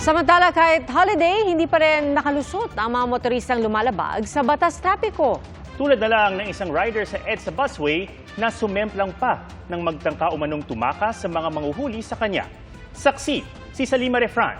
Samantala kahit holiday, hindi pa rin nakalusot ang mga motoristang lumalabag sa batas trapiko. Tulad na lang ng isang rider sa EDSA busway na sumemplang pa ng magtangka umanong tumakas sa mga manguhuli sa kanya. Saksi, si Salima Refran.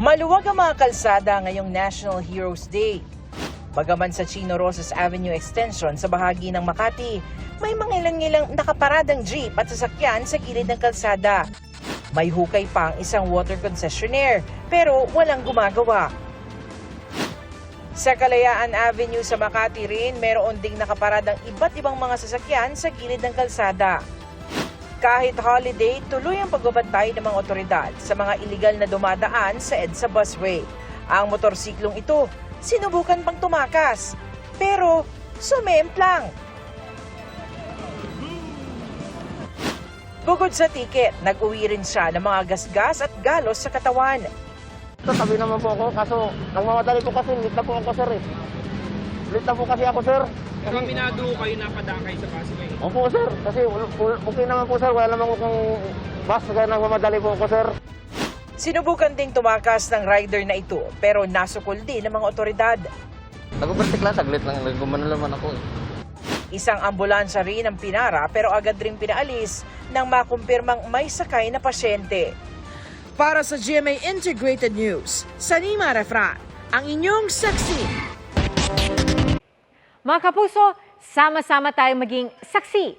Maluwag ang mga kalsada ngayong National Heroes Day. Bagaman sa Chino Rosas Avenue Extension sa bahagi ng Makati, may mga ilang-ilang nakaparadang jeep at sasakyan sa gilid ng kalsada. May hukay pa ang isang water concessionaire pero walang gumagawa. Sa Kalayaan Avenue sa Makati rin, meron ding nakaparadang iba't ibang mga sasakyan sa gilid ng kalsada. Kahit holiday, tuloy ang pagbabantay ng mga otoridad sa mga iligal na dumadaan sa EDSA busway. Ang motorsiklong ito, sinubukan pang tumakas, pero sumemplang. Bukod sa tiket, nag-uwi rin siya ng mga gasgas at galos sa katawan. Ito, tabi naman po ako. Kaso, nagmamadali po kasi. Late na po ako, sir. Eh. Late na po kasi ako, sir. Pero aminado kayo napadakay sa Pasig. Opo, sir. Kasi okay naman po, sir. Wala naman akong bus. Kaya nagmamadali po ako, sir. Sinubukan ding tumakas ng rider na ito, pero nasukol din ng mga otoridad. Nag-overtake lang. Saglit lang. Gumano naman ako. Eh. Isang ambulansya rin ang pinara pero agad rin pinaalis nang makumpirmang may sakay na pasyente. Para sa GMA Integrated News, Sanima Refran, ang inyong saksi. Mga kapuso, sama-sama tayong maging saksi.